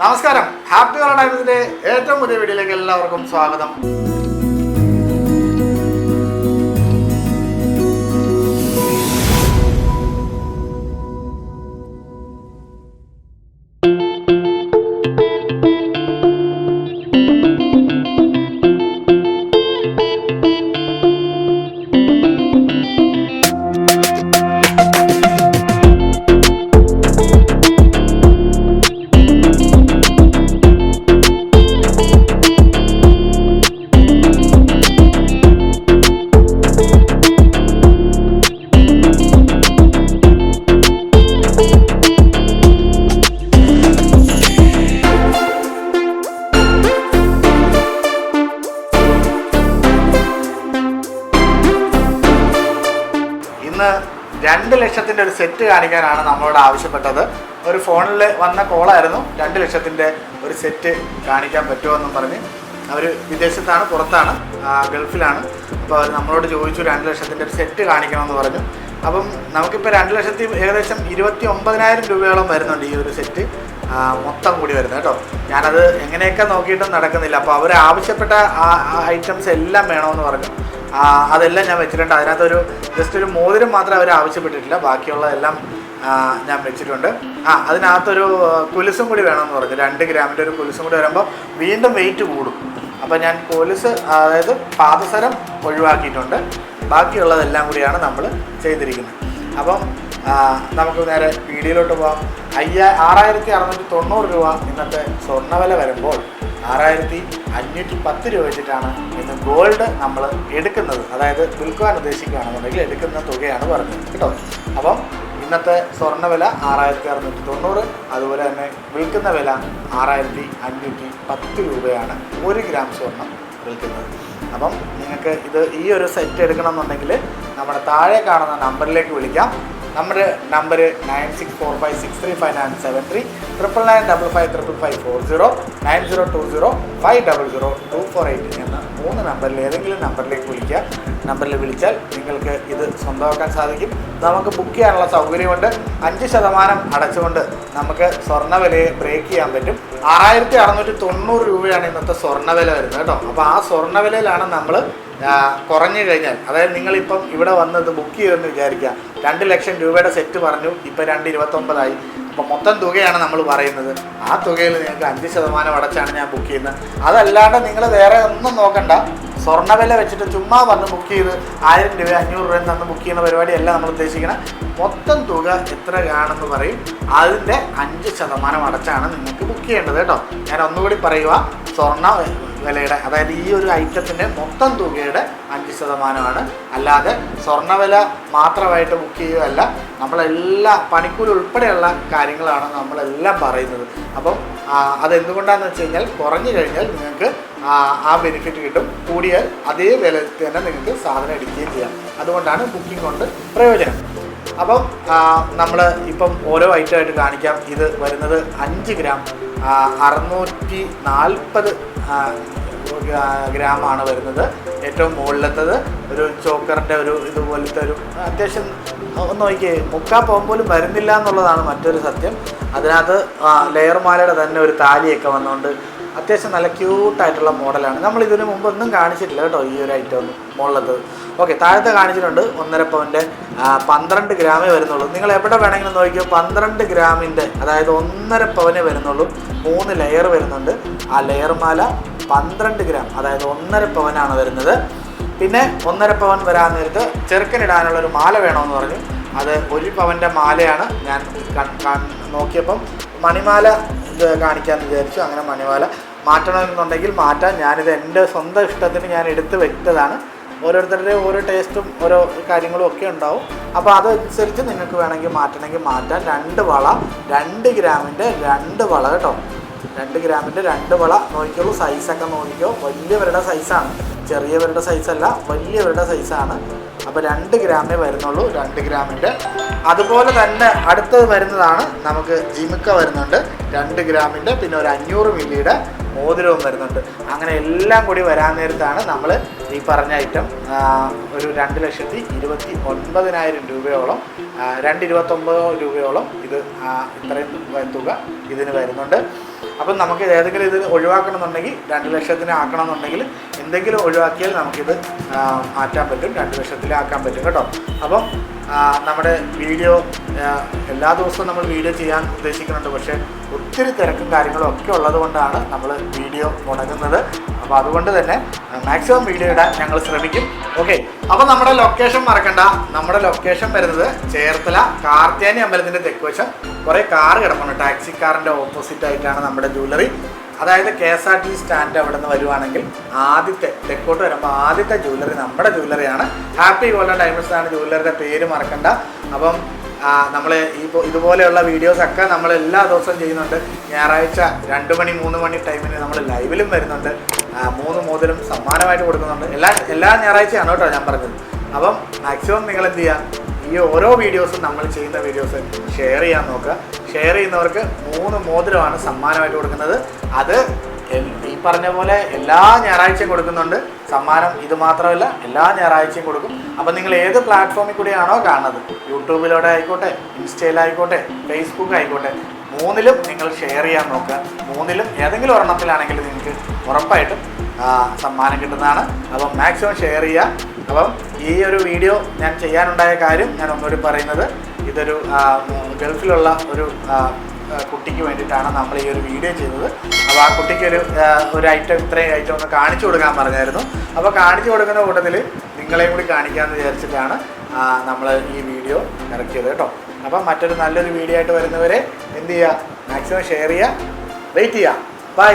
നമസ്കാരം. ഹാപ്പി ടൈംസിന്റെ ഏറ്റവും പുതിയ വീഡിയോയിലേക്ക് എല്ലാവർക്കും സ്വാഗതം. ഇന്ന് രണ്ട് ലക്ഷത്തിന്റെ ഒരു സെറ്റ് കാണിക്കാനാണ് നമ്മളോട് ആവശ്യപ്പെട്ടത്. ഒരു ഫോണിൽ വന്ന കോളായിരുന്നു. രണ്ട് ലക്ഷത്തിന്റെ ഒരു സെറ്റ് കാണിക്കാൻ പറ്റുമോ എന്നും പറഞ്ഞ് അവർ വിദേശത്താണ് പുറത്താണ് ഗൾഫിലാണ്. അപ്പോൾ അവർ നമ്മളോട് ചോദിച്ചു രണ്ട് ലക്ഷത്തിന്റെ ഒരു സെറ്റ് കാണിക്കണമെന്ന് പറഞ്ഞു. അപ്പം നമുക്കിപ്പോൾ രണ്ട് ലക്ഷത്തി ഏകദേശം ഇരുപത്തി ഒമ്പതിനായിരം രൂപയോളം വരുന്നുണ്ട് ഈ ഒരു സെറ്റ് മൊത്തം കൂടി വരുന്നത് കേട്ടോ. ഞാനത് എങ്ങനെയൊക്കെ നോക്കിയിട്ടും നടക്കുന്നില്ല. അപ്പോൾ അവർ ആവശ്യപ്പെട്ട ആ ഐറ്റംസ് എല്ലാം വേണമെന്ന് പറഞ്ഞു. അതെല്ലാം ഞാൻ വെച്ചിട്ടുണ്ട്. അതിനകത്തൊരു ജസ്റ്റ് ഒരു മോതിരം മാത്രം അവർ ആവശ്യപ്പെട്ടിട്ടില്ല. ബാക്കിയുള്ളതെല്ലാം ഞാൻ വെച്ചിട്ടുണ്ട്. ആ അതിനകത്തൊരു കുലുസും കൂടി വേണമെന്ന് പറഞ്ഞു. രണ്ട് ഗ്രാമിന്റെ ഒരു കുലുസും കൂടി വരുമ്പോൾ വീണ്ടും വെയിറ്റ് കൂടും. അപ്പോൾ ഞാൻ കൊലുസ് അതായത് പാദസരം ഒഴിവാക്കിയിട്ടുണ്ട്. ബാക്കിയുള്ളതെല്ലാം കൂടിയാണ് നമ്മൾ ചെയ്തിരിക്കുന്നത്. അപ്പം നമുക്ക് നേരെ വീഡിയോയിലോട്ട് പോകാം അയ്യ ആറായിരത്തി അറുന്നൂറ്റി തൊണ്ണൂറ് രൂപ ഇന്നത്തെ സ്വർണവില വരുമ്പോൾ ആറായിരത്തി അഞ്ഞൂറ്റി പത്ത് രൂപ വെച്ചിട്ടാണ് ഇന്ന് ഗോൾഡ് നമ്മൾ എടുക്കുന്നത്. അതായത് വിൽക്കുവാൻ ഉദ്ദേശിക്കുകയാണെന്നുണ്ടെങ്കിൽ എടുക്കുന്ന തുകയാണ് പറഞ്ഞത്. കേട്ടോ? അപ്പം ഇന്നത്തെ സ്വർണവില ആറായിരത്തി അറുന്നൂറ്റി തൊണ്ണൂറ് അതുപോലെ തന്നെ വിൽക്കുന്ന വില ആറായിരത്തി അഞ്ഞൂറ്റി പത്ത് രൂപയാണ് ഒരു ഗ്രാം സ്വർണം വിൽക്കുന്നത്. അപ്പം നിങ്ങൾക്ക് ഇത് ഈ ഒരു സെറ്റ് എടുക്കണമെന്നുണ്ടെങ്കിൽ നമ്മുടെ താഴെ കാണുന്ന നമ്പറിലേക്ക് വിളിക്കാം. നമ്മുടെ number nine six four five six three five nine seven three triple nine double five triple five four zero nine zero two zero five double zero two four eight എന്ന മൂന്ന് നമ്പറിൽ ഏതെങ്കിലും നമ്പറിലേക്ക് വിളിക്കുക. നമ്പറിൽ വിളിച്ചാൽ നിങ്ങൾക്ക് ഇത് സ്വന്തമാക്കാൻ സാധിക്കും. നമുക്ക് ബുക്ക് ചെയ്യാനുള്ള സൗകര്യമുണ്ട്. അഞ്ച് ശതമാനം അടച്ചുകൊണ്ട് നമുക്ക് സ്വർണവിലയെ ബ്രേക്ക് ചെയ്യാൻ പറ്റും. ആറായിരത്തി അറുന്നൂറ്റി തൊണ്ണൂറ് രൂപയാണ് ഇന്നത്തെ സ്വർണവില വരുന്നത് കേട്ടോ. അപ്പോൾ ആ സ്വർണവിലയിലാണ് നമ്മൾ കുറഞ്ഞു കഴിഞ്ഞാൽ അതായത് നിങ്ങളിപ്പം ഇവിടെ വന്നത് ബുക്ക് ചെയ്തെന്ന് വിചാരിക്കുക രണ്ട് ലക്ഷം രൂപയുടെ സെറ്റ് പറഞ്ഞു ഇപ്പം രണ്ട് ഇരുപത്തൊമ്പതായി. അപ്പം മൊത്തം തുകയാണ് നമ്മൾ പറയുന്നത്. ആ തുകയിൽ നിങ്ങൾക്ക് അഞ്ച് ശതമാനം അടച്ചാണ് ഞാൻ ബുക്ക് ചെയ്യുന്നത്. അതല്ലാണ്ട് നിങ്ങൾ വേറെ ഒന്നും നോക്കണ്ട. സ്വർണവില വെച്ചിട്ട് ചുമ്മാ വന്ന് ബുക്ക് ചെയ്ത് ആയിരം രൂപ അഞ്ഞൂറ് രൂപ തന്ന് ബുക്ക് ചെയ്യുന്ന പരിപാടിയല്ല നമ്മൾ ഉദ്ദേശിക്കുന്നത് മൊത്തം തുക എത്ര കാണുമെന്ന് പറയും. അതിന്റെ അഞ്ച് ശതമാനം അടച്ചാണ് നിങ്ങൾക്ക് ബുക്ക് ചെയ്യേണ്ടത് കേട്ടോ. ഞാൻ ഒന്നുകൂടി പറയുക സ്വർണ വിലയുടെ അതായത് ഈ ഒരു ഐറ്റത്തിന്റെ മൊത്തം തുകയുടെ അഞ്ച് ശതമാനമാണ്. അല്ലാതെ സ്വർണവില മാത്രമായിട്ട് ബുക്ക് ചെയ്യുകയല്ല നമ്മളെല്ലാ പണിക്കൂലി ഉൾപ്പെടെയുള്ള കാര്യങ്ങളാണ് നമ്മളെല്ലാം പറയുന്നത്. അപ്പം അതെന്തുകൊണ്ടാണെന്ന് വെച്ച് കഴിഞ്ഞാൽ കുറഞ്ഞു കഴിഞ്ഞാൽ നിങ്ങൾക്ക് ആ ബെനിഫിറ്റ് കിട്ടും. കൂടിയാൽ അതേ വില തന്നെ നിങ്ങൾക്ക് സാധനം എടുക്കുകയും ചെയ്യാം. അതുകൊണ്ടാണ് ബുക്കിംഗ് കൊണ്ട് പ്രയോജനം. അപ്പം നമ്മൾ ഇപ്പം ഓരോ ഐറ്റമായിട്ട് കാണിക്കാം. ഇത് വരുന്നത് അഞ്ച് ഗ്രാം. അറുന്നൂറ്റി നാൽപ്പത് ഗ്രാമാണ് വരുന്നത്. ഏറ്റവും മുകളിലത്തത്. ഒരു ചോക്കറിന്റെ ഒരു ഇതുപോലത്തെ ഒരു അത്യാവശ്യം ഒന്ന് നോക്കിയേ മുക്കാ പോകും പോലും വരുന്നില്ല എന്നുള്ളതാണ് മറ്റൊരു സത്യം. അതിനകത്ത് ലെയർമാലയുടെ ലെയർ മാലയുടെ തന്നെ ഒരു താലിയൊക്കെ വന്നുകൊണ്ട് അത്യാവശ്യം നല്ല ക്യൂട്ടായിട്ടുള്ള മോഡലാണ്. നമ്മൾ ഇതിനു മുമ്പ് ഒന്നും കാണിച്ചിട്ടില്ല കേട്ടോ ഈ ഒരു ഐറ്റം ഒന്നും മുകളിലത് ഓക്കെ താഴത്തെ കാണിച്ചിട്ടുണ്ട് ഒന്നര പവന്റെ പന്ത്രണ്ട് ഗ്രാമേ വരുന്നുള്ളൂ. നിങ്ങൾ എവിടെ വേണമെങ്കിലും നോക്കിയോ പന്ത്രണ്ട് ഗ്രാമിന്റെ അതായത് ഒന്നര പവനേ വരുന്നുള്ളൂ മൂന്ന് ലെയർ വരുന്നുണ്ട്. ആ ലെയർ മാല പന്ത്രണ്ട് ഗ്രാം അതായത് ഒന്നര പവനാണ് വരുന്നത്. പിന്നെ ഒന്നര പവൻ വരാൻ നേരത്ത് ചെറുക്കനിടാനുള്ള ഒരു മാല വേണമെന്ന് പറഞ്ഞു. അത് ഒരു പവന്റെ മാലയാണ് ഞാൻ നോക്കിയപ്പം മണിമാല കാണിക്കാമെന്ന് വിചാരിച്ചു. അങ്ങനെ മണിമാല മാറ്റണമെന്നുണ്ടെങ്കിൽ മാറ്റാം. ഞാനിത് എന്റെ സ്വന്തം ഇഷ്ടത്തിന് ഞാൻ എടുത്ത് വെച്ചതാണ്. ഓരോരുത്തരുടെ ഓരോ ടേസ്റ്റും ഓരോ കാര്യങ്ങളും ഒക്കെ ഉണ്ടാവും. അപ്പോൾ അതനുസരിച്ച് നിങ്ങൾക്ക് വേണമെങ്കിൽ മാറ്റണമെങ്കിൽ മാറ്റാം. രണ്ട് വള രണ്ട് ഗ്രാമിന്റെ രണ്ട് വള കേട്ടോ. രണ്ട് ഗ്രാമിന്റെ രണ്ട് വള. നോക്കിക്കോളൂ സൈസൊക്കെ നോക്കിക്കോ. വലിയവരുടെ സൈസാണ് ചെറിയവരുടെ സൈസല്ല വലിയവരുടെ സൈസാണ് അപ്പോൾ രണ്ട് ഗ്രാമേ വരുന്നുള്ളൂ. രണ്ട് ഗ്രാമിന്റെ അതുപോലെ തന്നെ അടുത്തത് വരുന്നതാണ് നമുക്ക് ജിമിക്ക വരുന്നുണ്ട്. രണ്ട് ഗ്രാമിന്റെ പിന്നെ ഒരു അഞ്ഞൂറ് മില്ലിയുടെ മോതിരവും വരുന്നുണ്ട്. അങ്ങനെ എല്ലാം കൂടി വരാൻ നേരത്താണ് നമ്മൾ ഈ പറഞ്ഞ ഐറ്റം ഒരു രണ്ട് ലക്ഷത്തി ഇരുപത്തി ഒൻപതിനായിരം രൂപയോളം രണ്ട് ഇരുപത്തൊമ്പത് രൂപയോളം ഇത് ഇത്രയും തുക ഇതിന് വരുന്നുണ്ട്. അപ്പം നമുക്ക് ഏതെങ്കിലും ഇത് ഒഴിവാക്കണമെന്നുണ്ടെങ്കിൽ രണ്ട് ലക്ഷത്തിന് ആക്കണമെന്നുണ്ടെങ്കിൽ എന്തെങ്കിലും ഒഴിവാക്കിയാൽ നമുക്കിത് മാറ്റാൻ പറ്റും. രണ്ട് ലക്ഷത്തിലാക്കാൻ പറ്റും കേട്ടോ. അപ്പം നമ്മുടെ വീഡിയോ എല്ലാ ദിവസവും നമ്മൾ വീഡിയോ ചെയ്യാൻ ഉദ്ദേശിക്കുന്നുണ്ട്. പക്ഷേ ഒത്തിരി തിരക്കും കാര്യങ്ങളും ഒക്കെ ഉള്ളത് കൊണ്ടാണ് നമ്മൾ വീഡിയോ മുടങ്ങുന്നത്. അപ്പോൾ അതുകൊണ്ട് തന്നെ മാക്സിമം വീഡിയോ ഇടാൻ ഞങ്ങൾ ശ്രമിക്കും. ഓക്കെ അപ്പോൾ നമ്മുടെ ലൊക്കേഷൻ മറക്കണ്ട. നമ്മുടെ ലൊക്കേഷൻ വരുന്നത് ചേർത്തല കാർത്തിയാനി അമ്പലത്തിന്റെ തെക്കുവശം. കുറേ കാർ കിടപ്പുണ്ട്. ടാക്സി കാറിന്റെ ഓപ്പോസിറ്റ് ആയിട്ടാണ് നമ്മുടെ ജ്വല്ലറി അതായത് K S R T stand അവിടെ നിന്ന് വരുവാണെങ്കിൽ ആദ്യത്തെ തെക്കോട്ട് വരുമ്പോൾ ആദ്യത്തെ ജ്വല്ലറി നമ്മുടെ ജ്വല്ലറിയാണ് ഹാപ്പി ഗോൾഡൻ ഡയമണ്ട്സ് ആണ് ജ്വല്ലറിയുടെ പേര് മറക്കണ്ട. അപ്പം നമ്മൾ ഈ ഇതുപോലെയുള്ള വീഡിയോസ് ഒക്കെ നമ്മൾ എല്ലാ ദിവസവും ചെയ്യുന്നുണ്ട്. ഞായറാഴ്ച രണ്ട് മണി മൂന്ന് മണി ടൈമിന് നമ്മൾ ലൈവിലും വരുന്നുണ്ട്. മൂന്ന് മോതിലും സമ്മാനമായിട്ട് കൊടുക്കുന്നുണ്ട്. എല്ലാ എല്ലാ ഞായറാഴ്ചയാണ് കേട്ടോ ഞാൻ പറഞ്ഞത്. അപ്പം മാക്സിമം നിങ്ങൾ എന്ത് ചെയ്യുക ഈ ഓരോ വീഡിയോസും നമ്മൾ ചെയ്യുന്ന വീഡിയോസ് ഷെയർ ചെയ്യാൻ നോക്കുക. ഷെയർ ചെയ്യുന്നവർക്ക് മൂന്ന് മോതിരമാണ് സമ്മാനമായിട്ട് കൊടുക്കുന്നത്. അത് ഈ പറഞ്ഞ പോലെ എല്ലാ ഞായറാഴ്ചയും കൊടുക്കുന്നുണ്ട്. സമ്മാനം ഇത് മാത്രമല്ല എല്ലാ ഞായറാഴ്ചയും കൊടുക്കും. അപ്പം നിങ്ങൾ ഏത് പ്ലാറ്റ്ഫോമിൽ കൂടെയാണോ കാണുന്നത്? യൂട്യൂബിലൂടെ ആയിക്കോട്ടെ ഇൻസ്റ്റയിലായിക്കോട്ടെ ഫേസ്ബുക്ക് ആയിക്കോട്ടെ മൂന്നിലും നിങ്ങൾ ഷെയർ ചെയ്യാൻ നോക്കുക. മൂന്നിലും ഏതെങ്കിലും ഒരെണ്ണത്തിലാണെങ്കിൽ നിങ്ങൾക്ക് ഉറപ്പായിട്ടും സമ്മാനം കിട്ടുന്നതാണ്. അപ്പം മാക്സിമം ഷെയർ ചെയ്യുക. അപ്പം ഈ ഒരു വീഡിയോ ഞാൻ ചെയ്യാനുണ്ടായ കാര്യം ഞാൻ ഒന്നുകൂടി പറയുന്നത്. ഇതൊരു ഗൾഫിലുള്ള ഒരു കുട്ടിക്ക് വേണ്ടിയിട്ടാണ് നമ്മൾ ഈ ഒരു വീഡിയോ ചെയ്തത്. അപ്പോൾ ആ കുട്ടിക്ക് ഒരു ഒരു ഐറ്റം ഇത്രയും ഐറ്റം ഒന്ന് കാണിച്ചു കൊടുക്കാൻ പറഞ്ഞായിരുന്നു. അപ്പോൾ കാണിച്ചു കൊടുക്കുന്ന കൂട്ടത്തിൽ നിങ്ങളെയും കൂടി കാണിക്കാമെന്ന് വിചാരിച്ചിട്ടാണ് നമ്മൾ ഈ വീഡിയോ ഇറക്കിയത് കേട്ടോ. അപ്പം മറ്റൊരു നല്ലൊരു വീഡിയോ ആയിട്ട് വരുന്നവരെ എന്ത് ചെയ്യുക? മാക്സിമം ഷെയർ ചെയ്യുക. വെയിറ്റ് ചെയ്യുക. ബൈ